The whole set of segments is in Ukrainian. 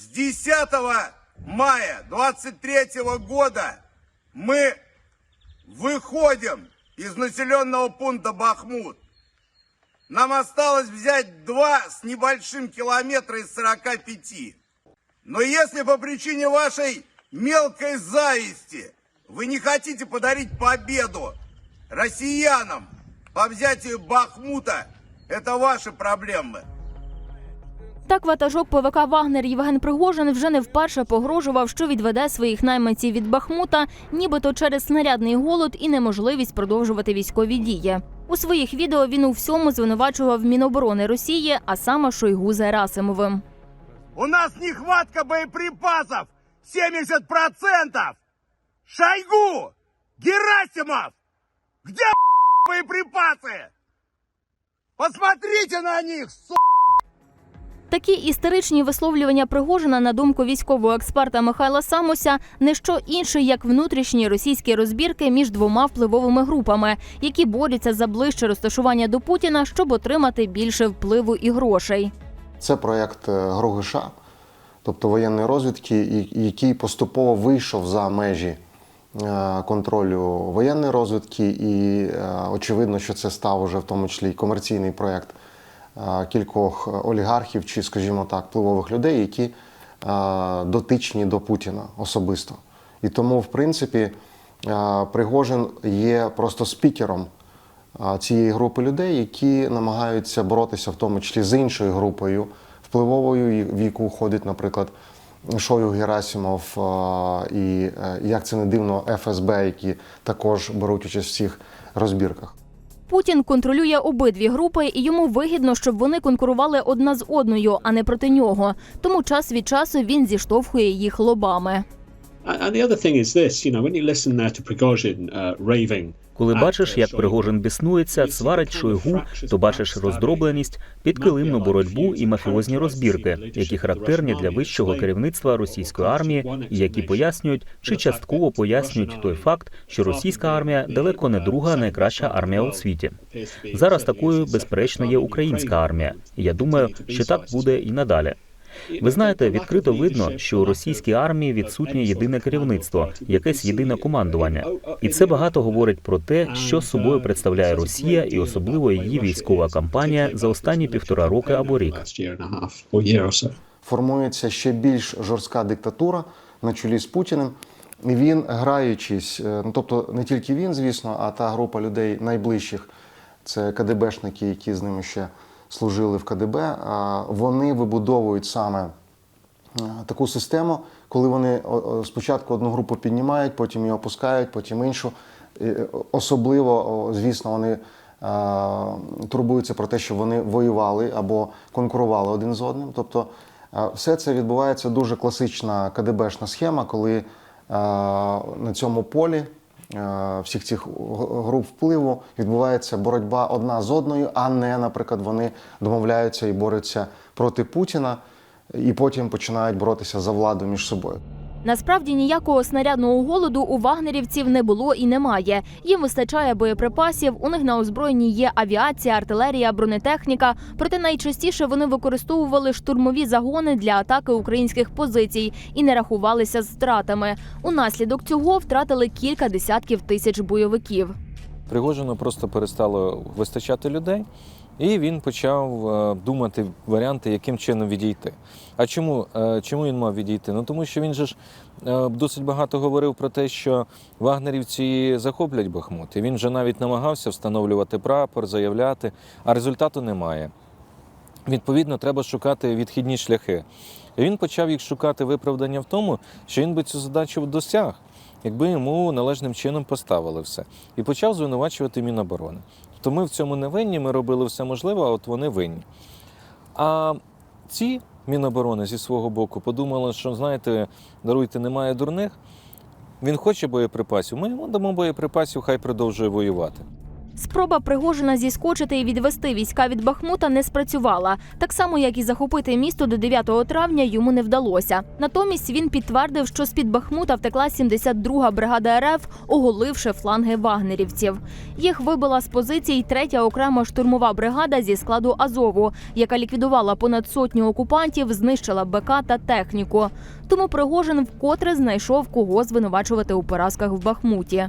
С 10 мая 23 года мы выходим из населенного пункта Бахмут. Нам осталось взять два с небольшим километра из 45. Но если по причине вашей мелкой зависти вы не хотите подарить победу россиянам по взятию Бахмута, это ваши проблемы. Так ватажок ПВК Вагнер Євген Пригожин вже не вперше погрожував, що відведе своїх найманців від Бахмута, нібито через снарядний голод і неможливість продовжувати військові дії. У своїх відео він у всьому звинувачував Міноборони Росії, а саме Шойгу з Герасимовим. У нас нехватка боеприпасов 70%! Шойгу! Герасимов! Где боеприпасы? Посмотрите на них, су... Такі істеричні висловлювання Пригожина, на думку військового експерта Михайла Самося, не що інше, як внутрішні російські розбірки між двома впливовими групами, які борються за ближче розташування до Путіна, щоб отримати більше впливу і грошей. Це проєкт е, ГРОГШ, тобто воєнної розвідки, який поступово вийшов за межі е, контролю воєнної розвідки, і е, очевидно, що це став уже в тому числі і комерційний проєкт е, кількох олігархів чи, скажімо так, впливових людей, які дотичні до Путіна особисто. І тому, в принципі, Пригожин є просто спікером цієї групи людей, які намагаються боротися в тому числі з іншою групою впливовою, в яку входить, наприклад, Шойгу Герасимов і, е, як це не дивно, ФСБ, які також беруть участь в цих розбірках. Путін контролює обидві групи, і йому вигідно, щоб вони конкурували одна з одною, а не проти нього. Тому час від часу він зіштовхує їх лобами. And the other thing is this, you know, when you listen there to Prigozhin uh, raving. Коли бачиш, як Пригожин біснується, сварить Шойгу, то бачиш роздробленість, підкилимну боротьбу і мафіозні розбірки, які характерні для вищого керівництва російської армії, і які пояснюють чи частково пояснюють той факт, що російська армія далеко не друга найкраща армія у світі. Зараз такою, безперечно, є українська армія. Я думаю, що так буде і надалі. Ви знаєте, відкрито видно, що у російській армії відсутнє єдине керівництво, якесь єдине командування, і це багато говорить про те, що собою представляє Росія і особливо її військова кампанія за останні півтора роки або рік. Формується ще більш жорстка диктатура на чолі з Путіним. І він, граючись, е, ну тобто не тільки він, звісно, а та група людей найближчих, це КДБшники, які з ними ще служили в КДБ, а вони вибудовують саме е, таку систему, коли вони спочатку одну групу піднімають, потім її опускають, потім іншу. Е, Особливо, звісно, вони е, турбуються про те, що вони воювали або конкурували один з одним. Тобто е, все це відбувається дуже класична КДБшна схема, коли е, на цьому полі е, всіх цих груп впливу відбувається боротьба одна з одною, а не, наприклад, вони домовляються і борються проти Путіна, і потім починають боротися за владу між собою. Насправді ніякого снарядного голоду у вагнерівців не було і немає. Їм вистачає боєприпасів. У них на озброєнні є авіація, артилерія, бронетехніка. Проте найчастіше вони використовували штурмові загони для атаки українських позицій і не рахувалися з втратами. Унаслідок цього втратили кілька десятків тисяч бойовиків. Пригожину просто перестало вистачати людей, і він почав е, думати варіанти, яким чином відійти. А чому, е, чому він мав відійти? Ну тому що він же ж е, досить багато говорив про те, що вагнерівці захоплять Бахмут. І він вже навіть намагався встановлювати прапор, заявляти, а результату немає. Відповідно, треба шукати відхідні шляхи. І він почав їх шукати виправдання в тому, що він би цю задачу досяг, якби йому належним чином поставили все. І почав звинувачувати Міноборони. Тобто ми в цьому не винні, ми робили все можливе, а от вони винні. А ці Міноборони зі свого боку подумали, що знаєте, даруйте, немає дурних. Він хоче боєприпасів. Ми йому дамо боєприпасів, хай продовжує воювати. Спроба Пригожина зіскочити і відвести війська від Бахмута не спрацювала. Так само, як і захопити місто до 9 травня йому не вдалося. Натомість він підтвердив, що з під Бахмута втекла 72-га бригада РФ, оголивши фланги вагнерівців. Їх вибила з позицій третя окрема штурмова бригада зі складу Азову, яка ліквідувала понад сотню окупантів, знищила БК та техніку. Тому Пригожин вкотре знайшов кого звинувачувати у поразках в Бахмуті.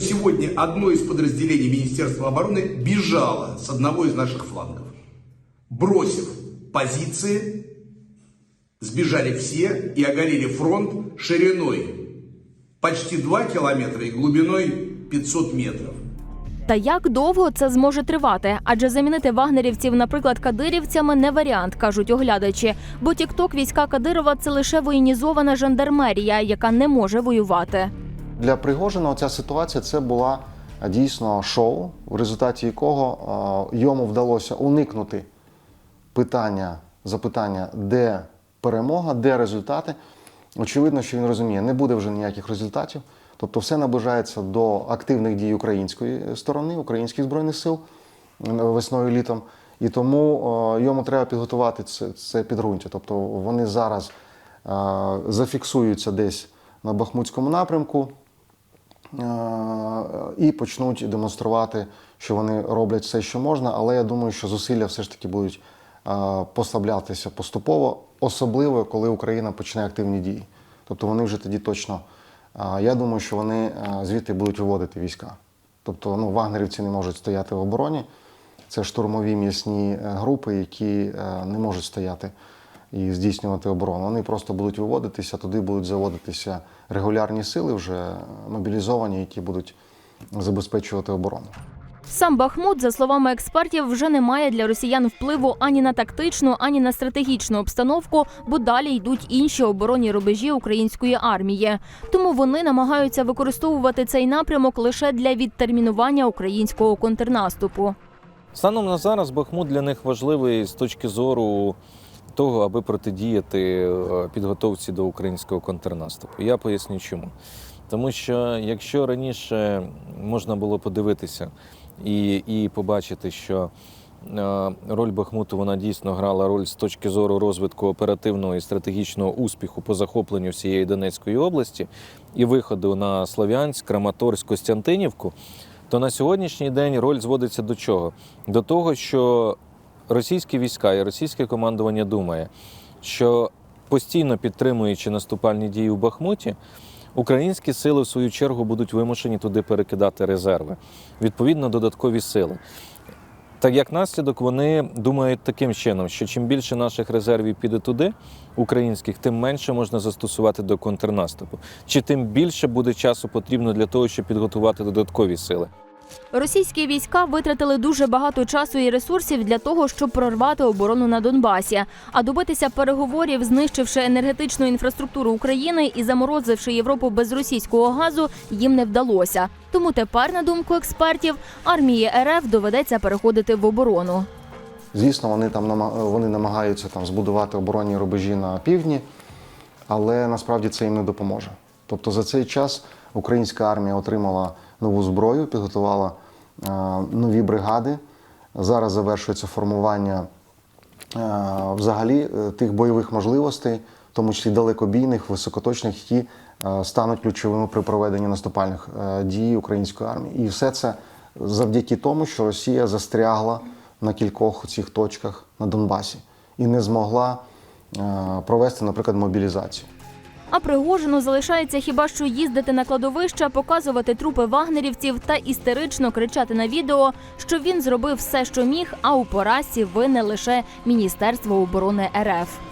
Сегодня одно из подразделений Министерства обороны бежало с одного из наших флангов. Бросив позиции, сбежали все и оголили фронт шириной почти 2 километра и глубиной 500 метров. Та як довго це зможе тривати? Адже замінити вагнерівців, наприклад, кадирівцями не варіант, кажуть оглядачі. Бо тікток війська Кадирова це лише воєнізована жандармерія, яка не може воювати. Для Пригожина ця ситуація це була дійсно шоу, в результаті якого йому вдалося уникнути питання, запитання, де перемога, де результати. Очевидно, що він розуміє, не буде вже ніяких результатів. Тобто все наближається до активних дій української сторони, українських збройних сил весною літом. І тому е, йому треба підготувати це, це підґрунтя. Тобто вони зараз е, зафіксуються десь на Бахмутському напрямку е, і почнуть демонструвати, що вони роблять все, що можна. Але я думаю, що зусилля все ж таки будуть е, послаблятися поступово, особливо коли Україна почне активні дії. Тобто вони вже тоді точно. е, Я думаю, що вони е, звідти будуть виводити війська. Тобто ну, вагнерівці не можуть стояти в обороні. Це штурмові м'ясні е, групи, які е, не можуть стояти і здійснювати оборону. Вони просто будуть виводитися, туди будуть заводитися регулярні сили, вже мобілізовані, які будуть забезпечувати оборону. Сам Бахмут, за словами експертів, вже не має для росіян впливу ані на тактичну, ані на стратегічну обстановку, бо далі йдуть інші оборонні рубежі української армії. Тому вони намагаються використовувати цей напрямок лише для відтермінування українського контрнаступу. Станом на зараз Бахмут для них важливий з точки зору того, аби протидіяти е, підготовці до українського контрнаступу. Я поясню чому. Тому що якщо раніше можна було подивитися і, і побачити, що е, роль Бахмуту вона дійсно грала роль з точки зору розвитку оперативного і стратегічного успіху по захопленню всієї Донецької області і виходу на Слов'янськ, Краматорськ, Костянтинівку, то на сьогоднішній день роль зводиться до чого? До того, що російські війська і російське командування думає, що постійно підтримуючи наступальні дії у Бахмуті, українські сили в свою чергу будуть вимушені туди перекидати резерви, відповідно, додаткові сили. Так як наслідок, вони думають таким чином, що чим більше наших резервів піде туди, українських, тим менше можна застосувати до контрнаступу. Чи тим більше буде часу потрібно для того, щоб підготувати додаткові сили. Російські війська витратили дуже багато часу і ресурсів для того, щоб прорвати оборону на Донбасі. А добитися переговорів, знищивши енергетичну інфраструктуру України і заморозивши Європу без російського газу, їм не вдалося. Тому тепер, на думку експертів, армії РФ доведеться переходити в оборону. Звісно, вони там вони намагаються там збудувати оборонні рубежі на півдні, але насправді це їм не допоможе. Тобто за цей час українська армія отримала нову зброю, підготувала е, нові бригади. Зараз завершується формування е, взагалі е, тих бойових можливостей, в тому числі далекобійних, високоточних, які стануть ключовими при проведенні наступальних дій української армії. І все це завдяки тому, що Росія застрягла на кількох цих точках на Донбасі і не змогла провести, наприклад, мобілізацію. А Пригожину залишається хіба що їздити на кладовища, показувати трупи вагнерівців та істерично кричати на відео, що він зробив все, що міг, а у поразці винне лише Міністерство оборони РФ.